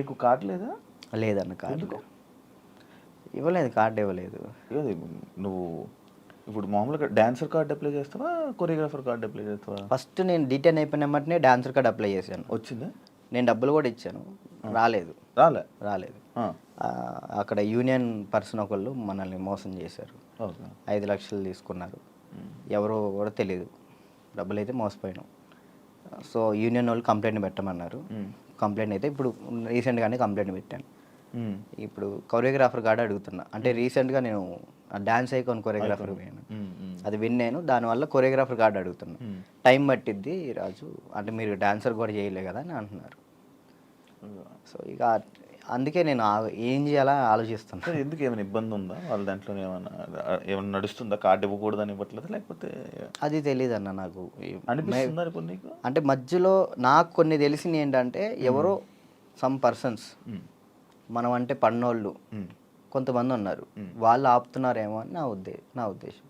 నీకు కార్డు లేదా? లేదన్న కార్డు? ఇవ్వలేదు కార్డు ఇవ్వలేదు. నువ్వు ఇప్పుడు మామూలుగా డాన్సర్ కార్డు అప్లై చేస్తావా కొరియోగ్రాఫర్ కార్డు అప్లై చేస్తావా? ఫస్ట్ నేను డీటెయిన్ అయిపోయిన వెంటనే డాన్సర్ కార్డ్ అప్లై చేశాను. వచ్చిందా? నేను డబ్బులు కూడా ఇచ్చాను. రాలేదు. రాలే? రాలేదు. అక్కడ యూనియన్ పర్సన్ ఒకళ్ళు మనల్ని మోసం చేశారు. ఐదు లక్షలు తీసుకున్నారు. ఎవరో కూడా తెలియదు డబ్బులు అయితే మోసపోయినాం. సో యూనియన్ వాళ్ళు కంప్లైంట్ పెట్టమన్నారు. కంప్లైంట్ అయితే ఇప్పుడు రీసెంట్గానే కంప్లైంట్ పెట్టాను. ఇప్పుడు కొరియోగ్రాఫర్ కార్డు అడుగుతున్నా. అంటే రీసెంట్గా నేను డాన్స్ ఐకాన్ కొరియోగ్రాఫర్ పోయాను. అది విన్నాను దానివల్ల కొరియోగ్రాఫర్ కార్డు అడుగుతున్నా. టైం పట్టిద్ది రాజు. అంటే మీరు డాన్సర్ కూడా చేయలే కదా అని అంటున్నారు. సో ఇక అందుకే నేను ఏం చేయాలా ఆలోచిస్తున్నా. సరే, ఎందుకు ఏమైనా ఇబ్బంది ఉందా? వాళ్ళ దాంట్లో ఏమైనా ఏమైనా నడుస్తుందా? కార్డు ఇవ్వకూడదని ఇవ్వట్లేదు? లేకపోతే అది తెలియదు అన్న నాకు? అంటే మధ్యలో నాకు కొన్ని తెలిసింది ఏంటంటే ఎవరో సమ్ పర్సన్స్. మనం అంటే పన్నోళ్ళు. కొంతమంది ఉన్నారు. వాళ్ళు ఆపుతున్నారేమో అని నా ఉద్దే నా ఉద్దేశం.